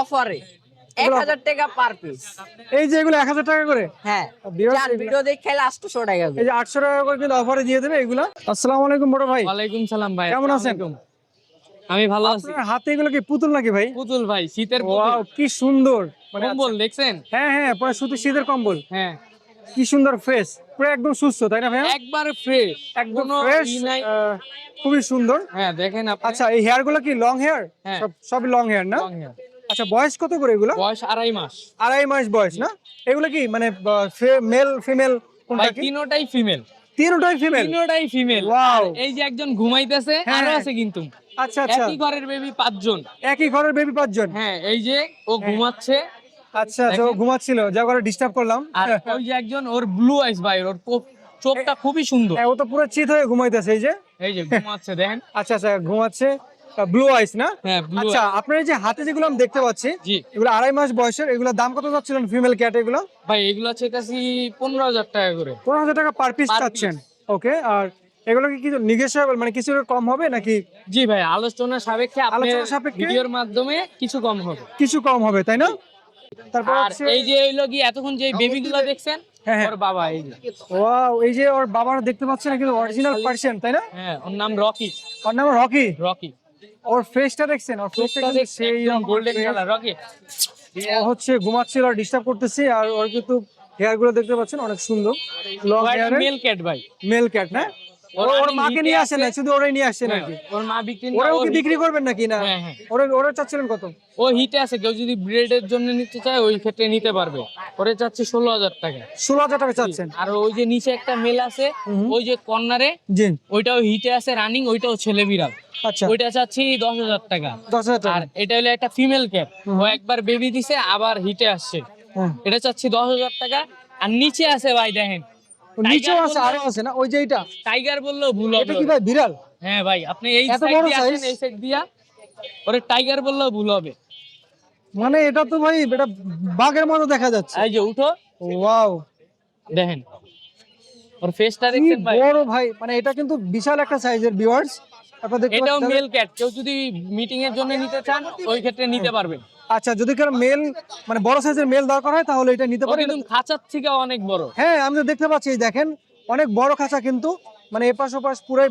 অফারে এক হাজার টাকা পার পিস এই যে এগুলো এক হাজার টাকা করে? হ্যাঁ। চার ভিডিও দেখে খেলে আটশোশো টাকা এই যে আটশো টাকা করে কিন্তু অফারে দিয়ে দেবে এগুলো। আসসালামু আলাইকুম বড় ভাই। ওয়ালাইকুম সালাম ভাই কেমন আছেন? আমি ভালো আছি। হাতে এগুলো কি পুতুল নাকি ভাই? পুতুল ভাই শীতের ওয়াও কি সুন্দর। মানে কম্বল দেখছেন? হ্যাঁ হ্যাঁ পুরো সুতির শীতের কম্বল। হ্যাঁ। কি সুন্দর ফ্রেশ পুরো একদম সুস্থ তাই না ভাই একবার ফ্রেশ একদম ফ্রেশ খুবই সুন্দর। হ্যাঁ দেখেন আপনি। আচ্ছা এই হেয়ারগুলো কি লং হেয়ার হ্যাঁ। সব সবই লং হেয়ার না? Long hair। আচ্ছা বয়স কত করে এগুলো? বয়স আড়াই মাস। আড়াই মাস বয়স না? এগুলো কি? মানে মেল ফিমেল কোনটা তিনোটাই ফিমেল। তিনটাই ফিমেল? তিনোটাই ফিমেল। Wow. এই যে একজন ঘুমাইতেছে হ্যাঁ। আরও আছে কিন্তু। আচ্ছা আচ্ছা। একই ঘরের বেবি পাঁচজন। একই ঘরের বেবি পাঁচজন? হ্যাঁ এই যে ও ঘুমাচ্ছে। আচ্ছা আচ্ছা ও ঘুমাচ্ছিল যা করে ডিস্টার্ব করলাম। আর ওই যে একজন ওর ব্লু আইস ভাই ওর চোখ- চোখটা খুবই সুন্দর। হ্যাঁ, ও তো পুরো চিত হয়ে ঘুমাইতেছে এই যে। এই যে ঘুমাচ্ছে দেখেন। আচ্ছা আচ্ছা ঘুমাচ্ছে। ব্লু আইস না? হ্যাঁ আচ্ছা আপনার যে হাতে যেগুলো আমি দেখতে পাচ্ছি এগুলো আড়াই মাস বয়সের এগুলো দাম কত যাচ্ছিলেন ফিমেল ক্যাট এগুলো? ভাই এগুলো চেকাছি পনেরো হাজার টাকা করে। পনেরো হাজার টাকা পার পিস চাচ্ছেন ওকে আর এগুলো কি কিছু নিগেশিয়েবল মানে কিছু কম হবে নাকি? জি ভাই আলোচনা সাপেক্ষে আলোচনা সাপেক্ষে? ভিডিওর মাধ্যমে কিছু কম হবে। কিছু কম হবে তাই না? তারপর এই যে হইল কি এতক্ষণ যে বেবি গুলো দেখছেন? হ্যাঁ, হ্যাঁ। ওর বাবা এই ওয়াও এই যে ওর বাবার দেখতে পাচ্ছেন কিন্তু অরিজিনাল পার্সন তাই না? হ্যাঁ ওর নাম রকি। ওর নাম রকি? রকি। ওর ফেসটা দেখছেন? ওর ফেসটা কিন্তু সেই গোল্ডেন কালার রকি ও হচ্ছে ঘুমাচ্ছিল আর ডিস্টার্ব করতেছে আর ওর কিন্তু হেয়ারগুলো দেখতে পাচ্ছেন অনেক সুন্দর। লং হেয়ার মেল ক্যাট ভাই। মেল ক্যাট না? ওর মাকে নিয়ে এ আসেন না শুধু ওরাই নিয়ে হ্যাঁ, ওর মা বিক্রি না ওরাও কি বিক্রি করবেন নাকি? না। হ্যাঁ, হ্যাঁ। ওরা ওরা চাচ্ছিলেন কত? ও হিটে আছে কেউ যদি ব্রেডের জন্য নিতে চায় ওই ক্ষেত্রে নিতে পারবে। ওরে চাচ্ছে ষোলো হাজার টাকা। ষোলো হাজার টাকা চাচ্ছেন। আর ওই যে নিচে একটা মেল আছে ওই যে কর্নারে জি। ওইটাও হিটে আছে রানিং ওইটাও ছেলে বিড়াল। আচ্ছা। ওইটা চাচ্ছি দশ হাজার টাকা। দশ হাজার আর এটা হলো একটা ফিমেল ক্যাপ ও একবার বেবি দিছে আবার হিটে আসছে। এটা চাচ্ছি দশ হাজার টাকা। আর নিচে আছে ভাই দেখেন নিচেও আছে আরও আছে না? ওই যে এইটা। টাইগার বললেও ভুল এটা কি ভাই বিড়াল? হ্যাঁ ভাই আপনি এই সাইড দিয়ে আসেন এই সাইড দিয়া। ওরে টাইগার বললেও ভুল হবে। মানে এটা তো ভাই এটা বাঘের মতো দেখা যাচ্ছে। এই যে উঠো। ওয়াও। দেখেন। ওর ফেসটা দেখছেন ভাই? বড় ভাই মানে এটা কিন্তু বিশাল একটা সাইজের ভিউয়ার্স এটাও মেল ক্যাট কেউ যদি মিটিং এর জন্য নিতে চান ওই ক্ষেত্রে নিতে পারবেন। আচ্ছা যদি কারও মেল মানে বড় সাইজের মেল দরকার হয় তাহলে এটা নিতে পারেন। কিন্তু খাঁচার থেকে অনেক বড়। হ্যাঁ আমি তো দেখতে পাচ্ছি এই দেখেন অনেক বড় খাঁচা কিন্তু মানে এপাশ ওপাশ পুরাই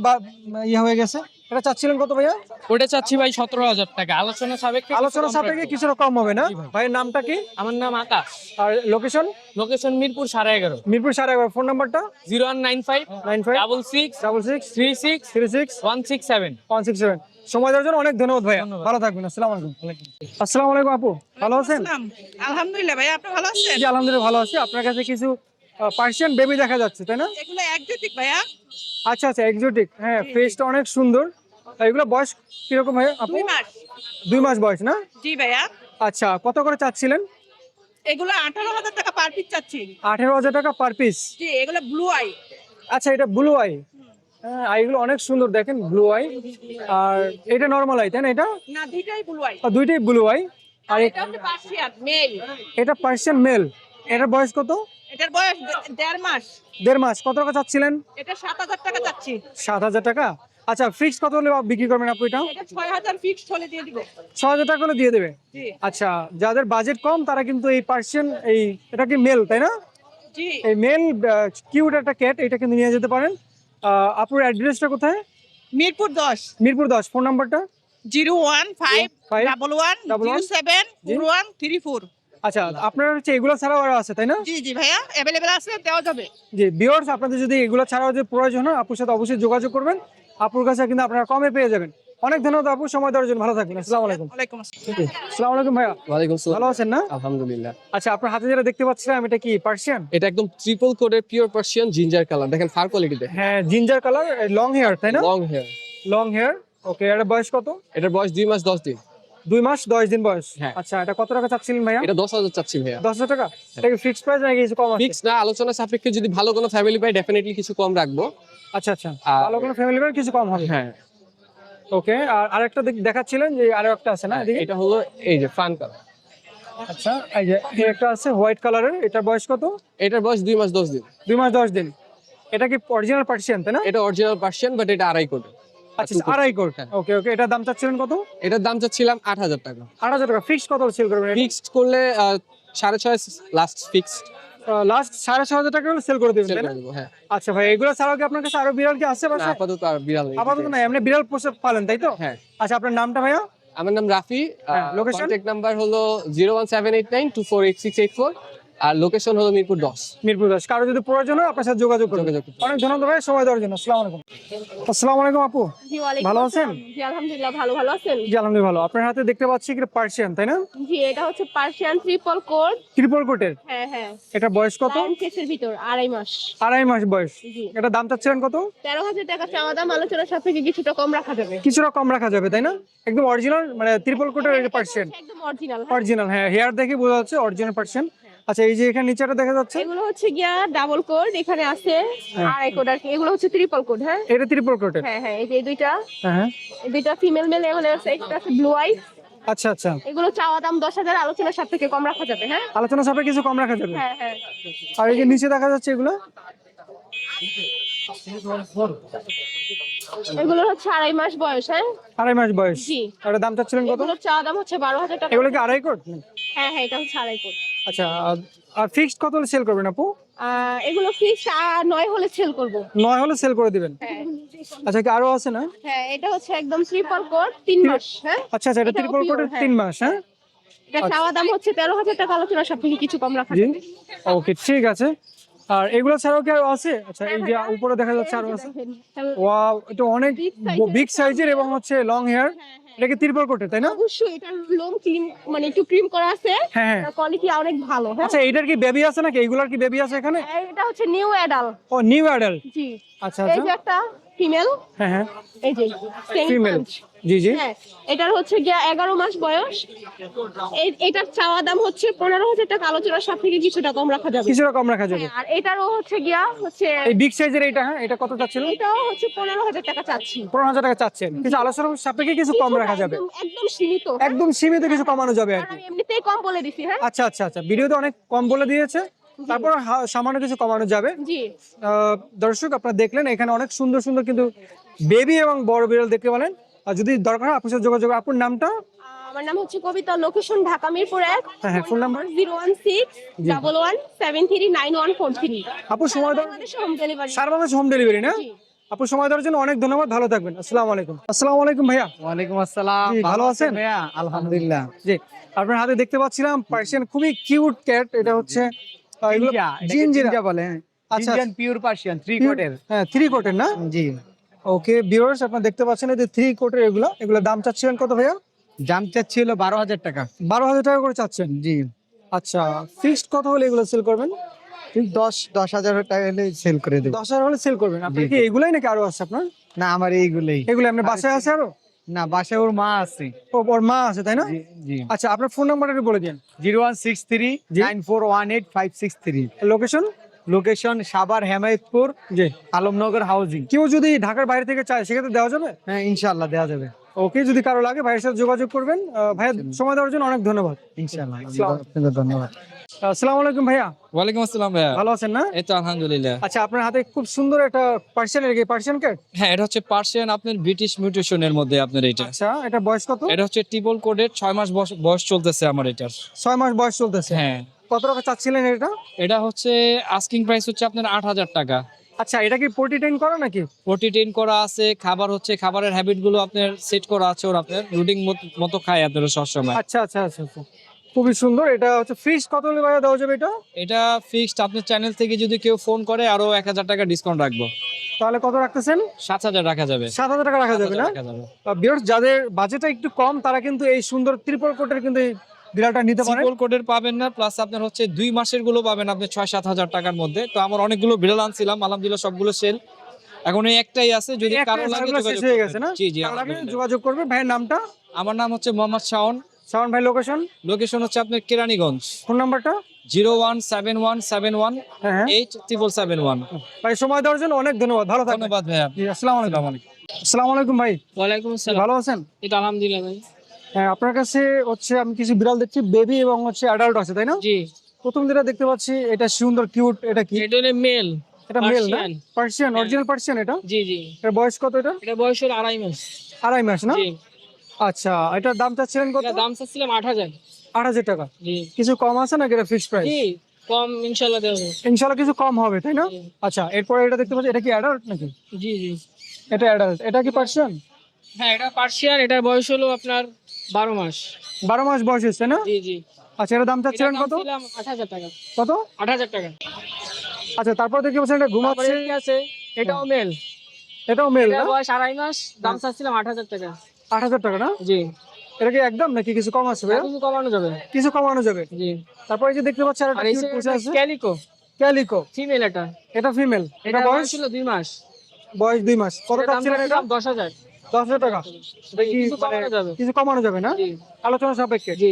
ইয়ে হয়ে গেছে। এটা চাচ্ছিলেন কত ভাইয়া? ওটা চাচ্ছি ভাই সতেরো হাজার টাকা। আলোচনা সাপেক্ষে আলোচনা সাপেক্ষে কিছুটা কম হবে না? ভাই। ভাইয়ের নামটা কি? আমার নাম আকাশ। আর লোকেশন লোকেশন মিরপুর সাড়ে এগারো। মিরপুর সাড়ে এগারো। ফোন নাম্বারটা zero one nine five nine five double six double six three six three six one six seven. One six seven. সময় দেওয়ার জন্য অনেক ধন্যবাদ ভাইয়া। ভালো থাকবেন আসসালামু আলাইকুম। আসসালামু আলাইকুম আপু ভালো আছেন? আলহামদুলিল্লাহ ভাই আপনি ভালো আছেন? জি আলহামদুলিল্লাহ ভালো আছি। আপনার কাছে কিছু পার্সিয়ান বেবি দেখা যাচ্ছে তাই না? এগুলো একজোটিক ভাইয়া। আচ্ছা আচ্ছা এক্সোটিক হ্যাঁ ফেসটা অনেক সুন্দর। এগুলো বয়স কীরকম হয় আপু? দুই মাস। দুই মাস বয়স না? জি ভাইয়া। আচ্ছা কত করে চাচ্ছিলেন? এগুলো আঠারো হাজার টাকা পার পিস চাচ্ছি। আঠেরো হাজার টাকা পার পিস জি এগুলো ব্লু আই আচ্ছা এটা ব্লু আই হ্যাঁ এগুলো অনেক সুন্দর দেখেন ব্লু আই আর এটা নর্মাল আই তাই না এটা? না দুইটাই ব্লু আই আর দুইটাই ব্লু আই আর এটা হচ্ছে পার্সিয়ান মেল এটা পার্সিয়ান মেল এটার বয়স কত? এটার বয়স দেড় মাস। দেড় মাস। কত টাকা চাচ্ছিলেন? এটা সাত হাজার টাকা চাচ্ছি। সাত হাজার টাকা? আচ্ছা ফিক্স কত হলে বিক্রি করবেন আপু এটা এটা ছয় হাজার ফিক্সড হলে দিয়ে দিব। ছ হাজার টাকা হলে দিয়ে দেবে? জি। আচ্ছা যাদের বাজেট কম তারা কিন্তু এই পার্সিয়ান এই এটা কি মেল তাই না? জি। এই মেল কিউট একটা ক্যাট এটা কিন্তু নিয়ে যেতে পারেন। আপুর অ্যাড্রেসটা কোথায়? মিরপুর দশ। মিরপুর দশ। ফোন নাম্বারটা zero one five double one zero one, seven জি। Four one three four. আচ্ছা আপনার হচ্ছে এগুলো ছাড়াও আরও আছে তাই না? জি জি ভাইয়া অ্যাভেলেবেল আছে দেওয়া যাবে। জি ভিউয়ার্স আপনাদের যদি এগুলো ছাড়াও যদি প্রয়োজন হয় আপুর সাথে অবশ্যই যোগাযোগ করবেন। আপুর কাছে কিন্তু আপনারা কমে পেয়ে যাবেন। অনেক ধন্যবাদ আপু সময় দেওয়ার জন্য। ভালো থাকবেন আসসালামু আলাইকুম। ওয়ালাইকুম আসসালাম। আলাইকুম ভাইয়া। ওয়ালাইকুম ভালো আছেন না? আলহামদুলিল্লাহ। আচ্ছা আপনার হাতে যেটা দেখতে পাচ্ছিলাম এটা কি পার্সিয়ান এটা একদম ট্রিপল কোডের পিওর পার্সিয়ান জিঞ্জার কালার দেখেন ফার কোয়ালিটিতে হ্যাঁ জিঞ্জার কালার লং হেয়ার তাই না? Long hair long hair okay এটা বয়স কত? এটার বয়স দুই মাস দশ দিন। দুই মাস দশ দিন বয়স। হ্যাঁ। আচ্ছা এটা কত টাকা চাচ্ছিলেন ভাইয়া? এটা দশ হাজার চাচ্ছি ভাইয়া। দশ হাজার টাকা? এটা কি ফিক্সড প্রাইস নাকি কিছু কম আছে? ফিক্স না আলোচনা সাপেক্ষে যদি ভালো কোনো ফ্যামিলি পাই ডেফিনেটলি কিছু কম রাখব। আচ্ছা আচ্ছা। ভালো কোনো ফ্যামিলি কিছু কম হবে। হ্যাঁ। ওকে আর আরেকটা দেখ- দেখাচ্ছিলেন যে আরও একটা আছে না এটা হলো এই যে ফান কালার আচ্ছা এই যে একটা আছে হোয়াইট কালারের এটার বয়স কত? এটার বয়স দুই মাস দশ দিন। দুই মাস দশ দিন। এটা কি অরিজিনাল পার্সিয়ান তাই না? এটা অরিজিনাল পার্সিয়ান বাট এটা আড়াই আচ্ছা আচ্ছা, আড়াই কোট। হ্যাঁ। ওকে ওকে এটার দাম চাচ্ছিলেন কত? এটার দাম চাচ্ছিলাম আট হাজার টাকা। আট হাজার টাকা। ফিক্সড কত সেল করবেন? ফিক্সড করলে সাড়ে ছয় লাস্ট ফিক্সড লাস্ট সাড়ে ছ হাজার টাকা সেল করে দেবেন হ্যাঁ। আচ্ছা ভাই এগুলো ছাড়াও কি আপনার কাছে আরও বিড়াল কি আছে আপাতত আর বিড়াল আপাতত না এমনি বিড়াল পোষে পালেন তাই তো? হ্যাঁ। আচ্ছা আপনার নামটা ভাইয়া? আমার নাম রাফি লোকেশন? নাম্বার হলো zero one seven eight nine two four eight six eight four আর লোকেশন হলো মিরপুর দশ। মিরপুর দাস কারও যদি প্রয়োজন হয় আপনার সাথে যোগাযোগ করতে অনেক ধন্যবাদ ভাই সময় দেওয়ার জন্য। আসসালামু আলাইকুম। আসসালামু আলাইকুম আপু। ভালো আছেন? জি আলহামদুলিল্লাহ ভালো ভালো আছেন। জি আলহামদুলিল্লাহ ভালো। আপনার হাতে দেখতে পাচ্ছি কি পার্সিয়ান তাই না? জি এটা হচ্ছে পার্সিয়ান ট্রিপল কোড ত্রিপল কোটের হ্যাঁ হ্যাঁ। এটা বয়স কত? কেসের ভিতর আড়াই মাস। আড়াই মাস বয়স। জি। এটা দাম চাচ্ছিলেন কত? তেরো হাজার টাকা চাওয়া দাম আলোচনার সাপেক্ষে কিছুটা কম রাখা যাবে। কিছুটা কম রাখা যাবে তাই না? একদম অরিজিনাল মানে ত্রিপল কোটের এই পার্সিয়ান একদম অরিজিনাল অরিজিনাল হ্যাঁ। হেয়ার দেখে বোঝা যাচ্ছে অরিজিনাল পার্সিয়ান আচ্ছা এই যে এখানে নিচেটা দেখা যাচ্ছে? এগুলো হচ্ছে গিয়া ডাবল কোড এখানে আছে হ্যাঁ। আড়াই কোড আর কি এগুলো হচ্ছে ট্রিপল কোড হ্যাঁ? এটা ত্রিপল কোড হ্যাঁ হ্যাঁ এই যে দুইটা। হ্যাঁ হ্যাঁ। এই দুইটা ফিমেল মেল এগুলো আছে একটা আছে ব্লু আই আচ্ছা আচ্ছা। এগুলো চাওয়া দাম দশ হাজার আলোচনার সাপেক্ষে কম রাখা যাবে হ্যাঁ? আলোচনা সাপে কিছু কম রাখা যাবে? হ্যাঁ হ্যাঁ। আর এই যে নিচে দেখা যাচ্ছে এগুলো? এগুলো হচ্ছে আড়াই মাস বয়স হ্যাঁ? আড়াই মাস বয়স। জি। আর এটার দাম চাচ্ছিলেন কত? এগুলোর চাওয়া দাম হচ্ছে বারো হাজার টাকা। এগুলো কি আড়াই কোট হ্যাঁ হ্যাঁ এটা হচ্ছে আড়াই কোড আচ্ছা আর- ফিক্সড কত হলে সেল করবেন আপু? এগুলো ফিক্স নয় হলে সেল করব। নয় হলে সেল করে দিবেন? হ্যাঁ। আচ্ছা কি আরও আছে না? হ্যাঁ এটা হচ্ছে একদম ট্রিপল কোড তিন মাস হ্যাঁ? আচ্ছা আচ্ছা এটা এটাও ত্রিপল কোটের হ্যাঁ। তিন মাস হ্যাঁ? এটা চাওয়া দাম হচ্ছে তেরো হাজার টাকা আলোচনা সব থেকে কিছু কম রাখা ওকে ঠিক আছে। আর এগুলো ছাড়াও কি আরও আছে? আচ্ছা এই যে হ্যাঁ, উপরে দেখা যাচ্ছে আরও আছে। ওয়াও এটা অনেক বিগ সাইজের এবং হচ্ছে লং হেয়ার হ্যাঁ, হ্যাঁ। এটা কি ত্রিপল কোটের তাই না? অবশ্যই লোম ক্রিম মানে একটু ক্রিম করা আছে। হ্যাঁ হ্যাঁ। কোয়ালিটি অনেক ভালো হ্যাঁ। আচ্ছা এটার কি বেবি আছে নাকি? এগুলার কি বেবি আছে এখানে? এটা হচ্ছে নিউ অ্যাডাল ও নিউ অ্যাডাল্ট জি। আচ্ছা এই আচ্ছা যে একটা ফিমেল হ্যাঁ হ্যাঁ। এই যে ফিমেল জি জি। হ্যাঁ এটার হচ্ছে গিয়া এগারো মাস বয়স। এই- এটার চাওয়া দাম হচ্ছে পনেরো হাজার টাকা আলোচনার সব থেকে কিছুটা কম রাখা যাবে। কিছুটা কম রাখা যাবে। হ্যাঁ, আর এটারও হচ্ছে গিয়া হচ্ছে এই বিগ সাইজের এটা হ্যাঁ? এটা কত চাচ্ছিল এটাও হচ্ছে পনেরো হাজার টাকা চাচ্ছি। পনেরো হাজার টাকা চাচ্ছেন। কিছু আলোচনা সাপেক্ষে কিছু কম কিছুটা রাখা যাবে। একদম- সীমিত একদম সীমিত কিছু কমানো যাবে আর কি। এমনিতেই কম বলে দিছি হ্যাঁ? আচ্ছা আচ্ছা আচ্ছা ভিডিওতে অনেক কম বলে দিয়েছে। তারপর সামান্য কিছু কমানো যাবে। জি। দর্শক আপনারা দেখলেন এখানে অনেক সুন্দর সুন্দর কিন্তু বেবি এবং বড় বিড়াল দেখতে পেলেন। আর যদি দরকার হয় আপনার সাথে যোগাযোগ আপুর নামটা? আমার নাম হচ্ছে কবিতা লোকেশন ঢাকা মিরপুর এক। হ্যাঁ হ্যাঁ phone number zero one six double one seven three nine one four three আপু সময় দেওয়ার হোম ডেলিভারি সারা বাংলাদেশ হোম ডেলিভারি না। আপু সময় দেওয়ার জন্য অনেক ধন্যবাদ ভালো থাকবেন। আসসালামু আলাইকুম। আসসালামু আলাইকুম ভাইয়া। ওয়ালাইকুম আসসালাম। ভালো আছেন? ভাইয়া? আলহামদুলিল্লাহ। জি আপনার হাতে দেখতে পাচ্ছিলাম পার্সিয়ান খুবই কিউট ক্যাট এটা হচ্ছে বলে আচ্ছা ইন্ডিয়ান পিওর পার্সিয়ান থ্রি কোটের হ্যাঁ থ্রি কোটের না? জি। ওকে ভিউয়ার্স আপনারা দেখতে পাচ্ছেন এই যে থ্রি কোটের এগুলো। এগুলো দাম চাচ্ছিলেন কত ভাইয়া? দাম চাচ্ছি হলো বারো হাজার টাকা। বারো হাজার টাকা করে চাচ্ছেন? জি। আচ্ছা ফিক্সড কত হলে এগুলো সেল করবেন? দশ দশ হাজার টাকা হলে সেল করে দেবো। দশ হাজার হলে সেল করবেন। আপনার কি। এগুলাই নাকি আরও আছে আপনার? না আমার এইগুলোই। এগুলো আপনার বাসায় আছে আরও? না বাসায় ওর মা আছে। ও ওর মা আছে তাই না? আচ্ছা আপনার ফোন নাম্বারটা বলে দিন। Zero one six three nine four one eight five six three. Location location Savar Hemayetpur জি। আলমনগর হাউজিং কেউ যদি ঢাকার বাইরে থেকে চায় সেক্ষেত্রে দেওয়া যাবে? হ্যাঁ ইনশাল্লাহ দেওয়া যাবে। ওকে যদি কারও লাগে ভাইয়ের সাথে যোগাযোগ করবেন। ভাইয়া সময় দেওয়ার জন্য অনেক ধন্যবাদ। ইনশাল্লাহ। ধন্যবাদ। আসসালামু আলাইকুম ভাইয়া। ওয়ালাইকুম আসসালাম ভাইয়া। ভালো আছেন না? এই তো আলহামদুলিল্লাহ। আচ্ছা আপনার হাতে খুব সুন্দর একটা পার্সিয়ান পার্সিয়ান ক্যাট হ্যাঁ এটা হচ্ছে পার্সিয়ান আপনার ব্রিটিশ মিউটেশনের মধ্যে আপনার এটা। আচ্ছা এটা বয়স কত? এটা হচ্ছে টিবল কোডের ছয় মাস বয়স- চলতেছে আমার এটার। ছয় মাস বয়স চলতেছে। হ্যাঁ। কত টাকা চাচ্ছিলেন এটা? এটা হচ্ছে আস্কিং প্রাইস হচ্ছে আপনার আট হাজার টাকা। আচ্ছা এটা কি পোর্টি টেন করা নাকি? প্রোটিন করা আছে খাবার হচ্ছে খাবারের হ্যাবিটগুলো আপনার সেট করা আছে ওর আপনার রুটিন মতো খায় আপনারা সবসময়। আচ্ছা আচ্ছা আচ্ছা আচ্ছা। খুবই সুন্দর। এটা হচ্ছে ফ্রিজ কত হলে ভাইয়া দেওয়া যাবে এটা? এটা ফিক্সড আপনার চ্যানেল থেকে যদি কেউ ফোন করে আরও এক হাজার টাকা ডিসকাউন্ট রাখব। তাহলে কত রাখতেছেন? সাত হাজার রাখা যাবে। সাত হাজার টাকা রাখা যাবে না? যাবে। যাদের বাজেটটা একটু কম তারা কিন্তু এই সুন্দর ত্রিপল কোটের কিন্তু বিড়ালটা নিতে পারেন সিকল কোডের পাবেন না প্লাস আপনার হচ্ছে দুই মাসেরগুলো পাবেন আপনি ছয় সাত হাজার টাকার মধ্যে। তো আমার অনেকগুলো বিড়াল আনছিলাম আলহামদুলিল্লাহ সবগুলো সেল এখন এই একটাই আছে যদি কারও লাগে যোগাযোগ করবেন। জি জি যোগাযোগ করবে ভাইয়ের নামটা? আমার নাম হচ্ছে মোহাম্মদ শাওন। সাউন্ড ভাই লোকেশন লোকেশন হচ্ছে আপনার কেরানীগঞ্জ। ফোন নাম্বারটা zero one seven one seven one হ্যাঁ হ্যাঁ। এইট ট্রিপল সেভেন ওয়ান ভাই সময় দেওয়ার জন্য অনেক ধন্যবাদ। ভালো থাকবেন। ধন্যবাদ ভাইয়া। জি আসসালামু আলাইকুম। আসসালামু আলাইকুম। ভাই। ওয়ালাইকুম আসসালাম। ভালো আছেন? এটা আলহামদুলিল্লাহ ভাই। হ্যাঁ আপনার কাছে হচ্ছে আমি কিছু বিড়াল দেখছি বেবি এবং হচ্ছে অ্যাডাল্ট আছে তাই না? জি। প্রথম যেটা দেখতে পাচ্ছি এটা সুন্দর কিউট এটা কি? এটা মেল এটা মেল না? পার্সিয়ান অরিজিনাল পার্সিয়ান এটা? জি জি। এর বয়স কত এটা? এটা বয়স হলো আড়াই মাস। আড়াই মাস না? জি। আচ্ছা এটার দাম চাচ্ছিলেন কত? দাম চাচ্ছিলাম আট হাজার। আট হাজার টাকা। কিছু কম আছে নাকি এটা ফিক্সড প্রাইস কম ইনশাল্লাহ দেওয়া ইনশাল্লাহ কিছু কম হবে তাই না? আচ্ছা এরপরে এটা দেখতে পাচ্ছি এটা কি অ্যাডাল্ট নাকি? জি জি। এটা অ্যাডাল্ট এটা কি পার্সিয়ান হ্যাঁ এটা পার্সিয়ান এটার বয়স হলো আপনার বারো মাস। বারো মাস বয়স হচ্ছে না? জি জি। আচ্ছা এটার দাম চাচ্ছিলেন কত? আট হাজার টাকা। কত? আট হাজার টাকা। আচ্ছা তারপর দেখতে পাচ্ছেন এটা ঘুমাচ্ছে। আছে? এটাও মেল এটাও মেল না? বয়স আড়াই মাস দাম চাচ্ছিলাম আট হাজার টাকা। আট হাজার টাকা না? জি। এটা কি একদম নাকি কিছু কম আছে কিছু কমানো যাবে। কিছু কমানো যাবে। জি। তারপর যে দেখতে পাচ্ছেন আর একটা এই পুষে আছে। ক্যালিকো ক্যালিকো ফিমেল এটা। এটা ফিমেল এটা বয়স? ছিল দুই মাস। বয়স দুই মাস। কত এটার দাম এটা? দশ হাজার। দশ হাজার টাকা। কিছু মানে কমানো যাবে। কিছু কমানো যাবে না? আলোচনা সাপেক্ষে। জি।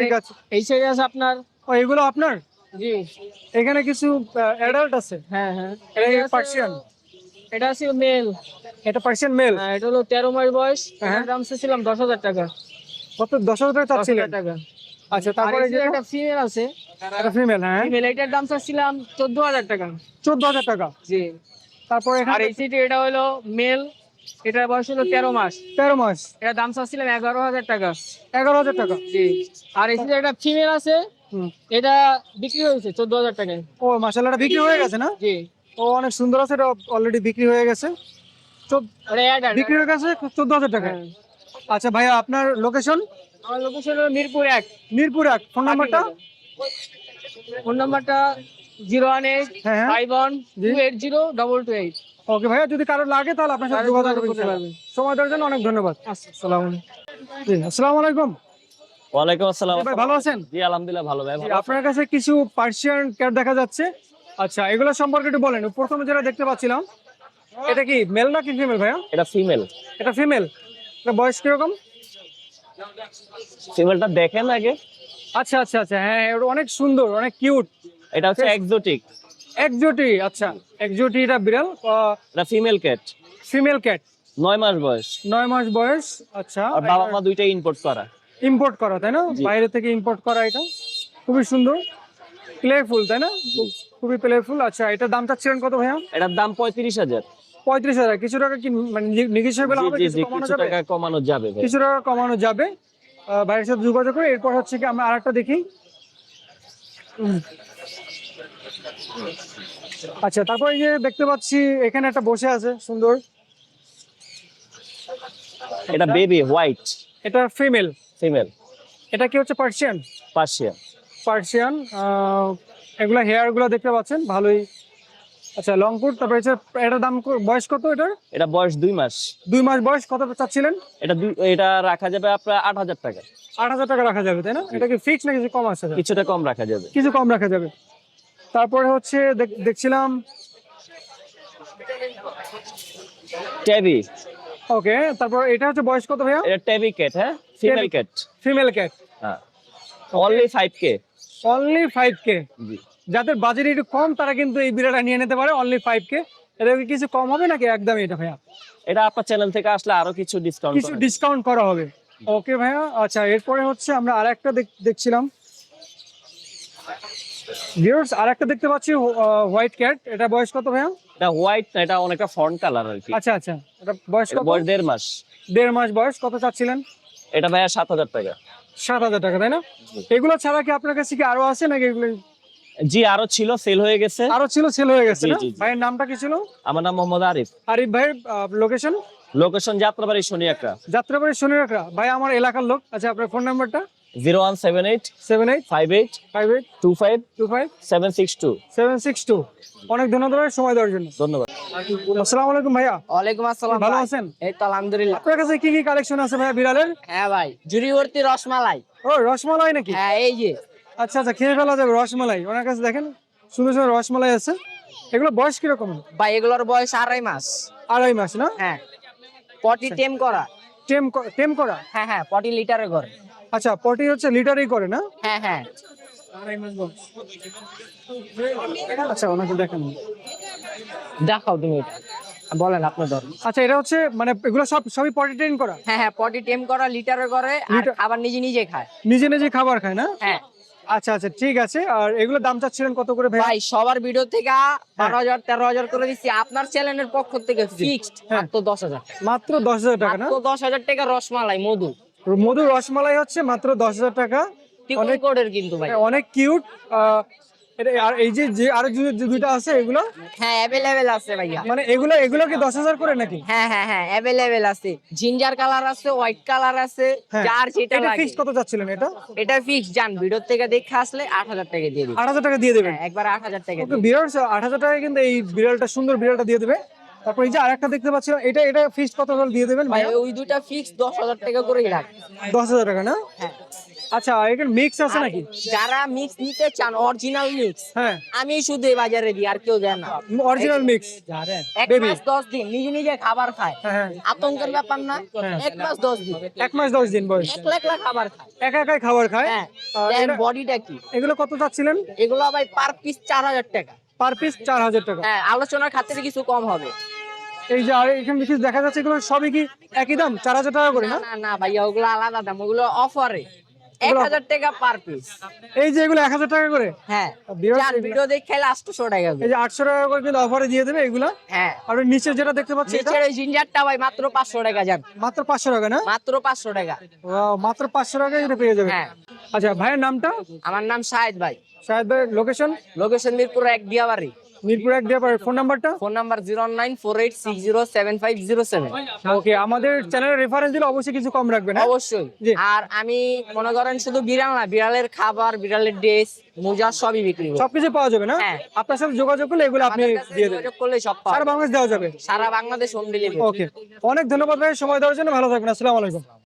ঠিক আছে এই সাইডে আছে আপনার? ও এগুলো আপনার? জি। এখানে কিছু অ্যাডাল্ট আছে? হ্যাঁ হ্যাঁ। এটা পার্সিয়ান এটা আছে মেল। এটা পার্সিয়ান মেল? হ্যাঁ এটা হলো তেরো মাস বয়স। হ্যাঁ। দাম চাচ্ছিলাম দশ হাজার টাকা। কত দশ হাজার টাকা চাচ্ছিলেন? টাকা। আচ্ছা তারপরে যে একটা ফিমেল আছে। এটা ফিমেল হ্যাঁ। ফিমেল এটার দাম চাচ্ছিলাম চোদ্দ হাজার টাকা। চোদ্দ হাজার টাকা। জি। তারপরে আর এই সিটি এটা হলো মেল। এটার বয়স হলো তেরো মাস। তেরো মাস। এটার দাম চাচ্ছিলাম এগারো হাজার টাকা। এগারো হাজার টাকা। জি। আর এই সিটি একটা ফিমেল আছে। হুম। এটা বিক্রি হয়েছে চোদ্দ হাজার টাকায়। ও মাসালাটা বিক্রি হয়ে গেছে না? জি। ও অনেক সুন্দর আছে এটা অলরেডি বিক্রি হয়ে গেছে। বিক্রি হয়ে গেছে চোদ্দ হাজার টাকা। হ্যাঁ। আচ্ছা ভাইয়া আপনার লোকেশন আমার লোকেশন হলো মিরপুর এক। মিরপুর এক। ফোন নাম্বারটা ফোন নাম্বারটা জিরো ওয়ান এইট হ্যাঁ হ্যাঁ। Five one. Two eight zero double two eight okay ভাইয়া যদি কারও লাগে তাহলে আপনার সাথে যোগাযোগ করতে পারবেন। পারবেন। সময় দেওয়ার জন্য অনেক ধন্যবাদ। আসসালামু আলাইকুম। আসসালামু আলাইকুম। ওয়ালাইকুম আসসালাম। ভাই ভালো আছেন? জি আলহামদুলিল্লাহ ভালো ভাই আপনার কাছে কিছু পার্সিয়ান ক্যাট দেখা যাচ্ছে? আচ্ছা এগুলো সম্পর্কে একটু বলেন। প্রথমে যেটা দেখতে পাচ্ছিলাম এটা কি মেল না কি ফিমেল ভাইয়া? এটা ফিমেল এটা ফিমেল এটা বয়স কীরকম? ফিমেলটা দেখেন আগে। আচ্ছা আচ্ছা আচ্ছা হ্যাঁ হ্যাঁ, ওটা অনেক সুন্দর অনেক কিউট এটা হচ্ছে এক্সোটিক একজোটি আচ্ছা একজোটি এটা বিড়াল এটা ফিমেল ক্যাট ফিমেল ক্যাট নয় মাস বয়স। নয় মাস বয়স আচ্ছা। আর বাবা মা দুইটাই ইম্পোর্ট করা। ইম্পোর্ট করা তাই না? বাইরে থেকে ইম্পোর্ট করা এটা। খুবই সুন্দর। প্লেফুল তাই না? খুবই প্লেফুল আচ্ছা এটার দাম চাচ্ছিলেন কত ভাইয়া? এটার দাম পঁয়ত্রিশ হাজার। পঁয়ত্রিশ হাজার। কিছু টাকা কি মানে নেগোসিয়েবল হবে কিছু টাকা কমানো যাবে কিছু টাকা কমানো যাবে। ভাইয়ের সাথে যোগাযোগ করে এরপর হচ্ছে কি আমরা আরেকটা দেখি। আচ্ছা তারপর এই যে দেখতে পাচ্ছি এখানে একটা বসে আছে সুন্দর। এটা বেবি হোয়াইট এটা ফিমেল ফিমেল এটা কি হচ্ছে পার্সিয়ান পার্সিয়ান পার্সিয়ান এগুলা হেয়ারগুলো দেখতে পাচ্ছেন ভালোই। আচ্ছা লং কোট তারপর হচ্ছে এটার দাম বয়স কত এটার? এটা বয়স দুই মাস। দুই মাস বয়স কত চাচ্ছিলেন? এটা এটা রাখা যাবে আপনার আট হাজার টাকা। আট হাজার টাকা রাখা যাবে তাই না? এটা কি ফিক্স না কিছু কম আছে? কিছুটা কম রাখা যাবে। কিছু কম রাখা যাবে। তারপরে হচ্ছে দেখ- দেখছিলাম ট্যাবি ওকে তারপর এটা হচ্ছে বয়স কত ভাইয়া? এটা ট্যাবি ক্যাট হ্যাঁ? ফিমেল ক্যাট ফিমেল ক্যাট হ্যাঁ। Only five K only five K যাদের বাজেট একটু কম তারা কিন্তু এই বিড়াটা নিয়ে নিতে পারে অনলি ফাইভ কে এটা কিছু কম হবে নাকি? একদমই এটা ভাইয়া। এটা আপনার চ্যানেল থেকে আসলে আরও কিছু ডিসকাউন্ট কিছু ডিসকাউন্ট করা হবে। ওকে ভাইয়া আচ্ছা এরপরে হচ্ছে আমরা আরেকটা দেখ- দেখছিলাম। ভিউয়ার্স আরেকটা দেখতে পাচ্ছি হোয়াইট ক্যাট এটা বয়স কত ভাইয়া? এটা হোয়াইট না এটা অনেকটা ফন্ট কালার আর কি। আচ্ছা আচ্ছা এটা বয়স কত? বয়স দেড় মাস। দেড় মাস বয়স কত চাচ্ছিলেন? এটা ভাইয়া সাত হাজার টাকা। সাত হাজার টাকা তাই না? এগুলো ছাড়া কি আপনার কাছে কি আরও আছে নাকি এগুলো? জি আরও ছিল সেল হয়ে গেছে। আরও ছিল সেল হয়ে গেছে। ভাইয়ের নামটা কি ছিল? আমার নাম মোহাম্মদ আরিফ। আরিফ ভাই লোকেশন লোকেশন যাত্রাবাড়ি শনিয়াকড়া যাত্রাবাড়ি শনি একটা ভাই আমার এলাকার লোক। আচ্ছা আপনার ফোন নাম্বারটা zero one seven eight seven eight five eight five eight two five two five seven six two seven six two অনেক ধন্যবাদ সময় দেওয়ার জন্য। ধন্যবাদ। আসসালামু আলাইকুম ভাইয়া। ওয়ালাইকুম আসসালাম ভালো আছেন? এই তো আলহামদুলিল্লাহ। আপনার কাছে কি কি কালেকশন আছে ভাইয়া বিড়ালের? হ্যাঁ ভাই রসমালাই। ও রসমালাই নাকি? হ্যাঁ এই যে। আচ্ছা আচ্ছা খেয়ে ফেলা যাবে রসমালাই। ওনার কাছে দেখেন সুন্দর সুন্দর রসমালাই আছে। এগুলো বয়স কীরকম? ভাই এগুলোর বয়স আড়াই মাস। আড়াই মাস না? হ্যাঁ। পটি টেম করা। টেম টেম করা? হ্যাঁ হ্যাঁ পটি লিটারে করে আচ্ছা পটি হচ্ছে লিটারই করে না? হ্যাঁ হ্যাঁ। আচ্ছা ওনাকে দেখেন। দেখাও তুমি। বলেন আপনি ধর আচ্ছা এটা হচ্ছে মানে এগুলো সব সবই পটি ট্রেন করা? হ্যাঁ হ্যাঁ পটি টেম করা লিটারে করে আর খাবার নিজে নিজে খায়। নিজে নিজে খাবার খায় না? হ্যাঁ। আচ্ছা আচ্ছা ঠিক আছে। আর এগুলো দাম চাচ্ছিলেন কত করে ভাই সবার ভিডিও থেকে বারো হাজার তেরো হাজার করে দিচ্ছি আপনার চ্যানেলের পক্ষ থেকে ফিক্সড হ্যাঁ। মাত্র দশ হাজার মাত্র দশ হাজার টাকা না? মাত্র দশ হাজার টাকা রসমালাই মধু। মধুর রসমালাই হচ্ছে মাত্র দশ হাজার টাকা। অনেক- কোডের কিন্তু ভাই। অনেক কিউট। আর এই যে যে আরও যে যে দুইটা আছে এগুলো? হ্যাঁ অ্যাভেলেবেল আছে ভাইয়া। মানে এগুলো এগুলো কি দশ হাজার করে নাকি? হ্যাঁ হ্যাঁ হ্যাঁ আছে। জিঞ্জার কালার আছে হোয়াইট কালার আছে হ্যাঁ। যার যেটা এটা ফিক্স কত যাচ্ছিলেন এটা? এটা ফিক্স জান ভিডিও থেকে দেখে আসলে টাকা দিয়ে টাকা দেবেন? হ্যাঁ একবার আট হাজার টাকা ওকে বিড়াল আট হাজার টাকা কিন্তু এই বিড়ালটা সুন্দর বিড়ালটা দিয়ে দেবে। তারপর এই যে আরেকটা দেখতে পাচ্ছি এটা এটা ফিক্স কত করে দিয়ে দেবেন ভাই ওই দুটা ফিক্স দশ হাজার টাকা করেই দশ হাজার টাকা না? হ্যাঁ। আচ্ছা এখানে মিক্স আছে নাকি? যারা মিক্স নিতে চান অরিজিনাল মিক্স হ্যাঁ। আমি শুধু এই বাজারে দিই আর কেউ দেয় না। অরিজিনাল মিক্স এক মাস দশ দিন নিজে নিজে খাবার খায়। হ্যাঁ হ্যাঁ। আতঙ্কের ব্যাপার না হ্যাঁ। এক মাস দশ দিন। এক মাস দশ দিন বয়স। এক লাখ লাখ খাবার খায়। একা একাই খাবার খায়? হ্যাঁ। বডিটা কি? এগুলো কত চাচ্ছিলেন? এগুলো ভাই পার পিস চার হাজার টাকা। পার পিস চার হাজার টাকা। হ্যাঁ আলোচনার খাতিরে কিছু কম হবে। এই যে আর এখানে দেখা যাচ্ছে এগুলো সবই কি একই দাম? চার হাজার টাকা করে না? না ভাইয়া ওগুলো আলাদা দাম ওগুলো অফারে। এক হাজার টাকা পার পিস। এই যে এগুলো এক হাজার টাকা করে? হ্যাঁ যার ভিডিও দেখে খেলে আটশো টাকা এই যে আটশো টাকা করে কিন্তু অফারে দিয়ে দেবে এগুলো? হ্যাঁ। আর ওই নিচে যেটা দেখতে পাচ্ছি এটা? ওই জিঞ্জারটা ভাই মাত্র পাঁচশো টাকা যান। মাত্র পাঁচশো টাকা না? মাত্র পাঁচশো টাকা। মাত্র পাঁচশো এটা পেয়ে যাবে। হ্যাঁ। আচ্ছা ভাইয়ের নামটা? আমার নাম শাহেদ ভাই। শাহেদ ভাই লোকেশন লোকেশন মিরপুর এক দিয়াবাড়ি মিরপুর এক দেওয়ার ফোন নাম্বারটা? Phone number zero nine four eight six zero seven five zero seven. Okay আমাদের চ্যানেলের রেফারেন্স দিলে অবশ্যই কিছু কম রাখবেন হ্যাঁ? অবশ্যই। আর আমি মনে করেন শুধু বিড়াল না বিড়ালের খাবার বিড়ালের ড্রেস মোজা সবই বিক্রি সবকিছু পাওয়া যাবে না? হ্যাঁ। আপনার সাথে যোগাযোগ করলে এগুলো আপনি দিয়ে দেবেন। যোগাযোগ করলে সব সারা বাংলাদেশ দেওয়া যাবে। সারা বাংলাদেশ হোম ডেলিভারি ওকে অনেক ধন্যবাদ ভাই সময় দেওয়ার জন্য ভালো থাকবেন। আসসালামু আলাইকুম।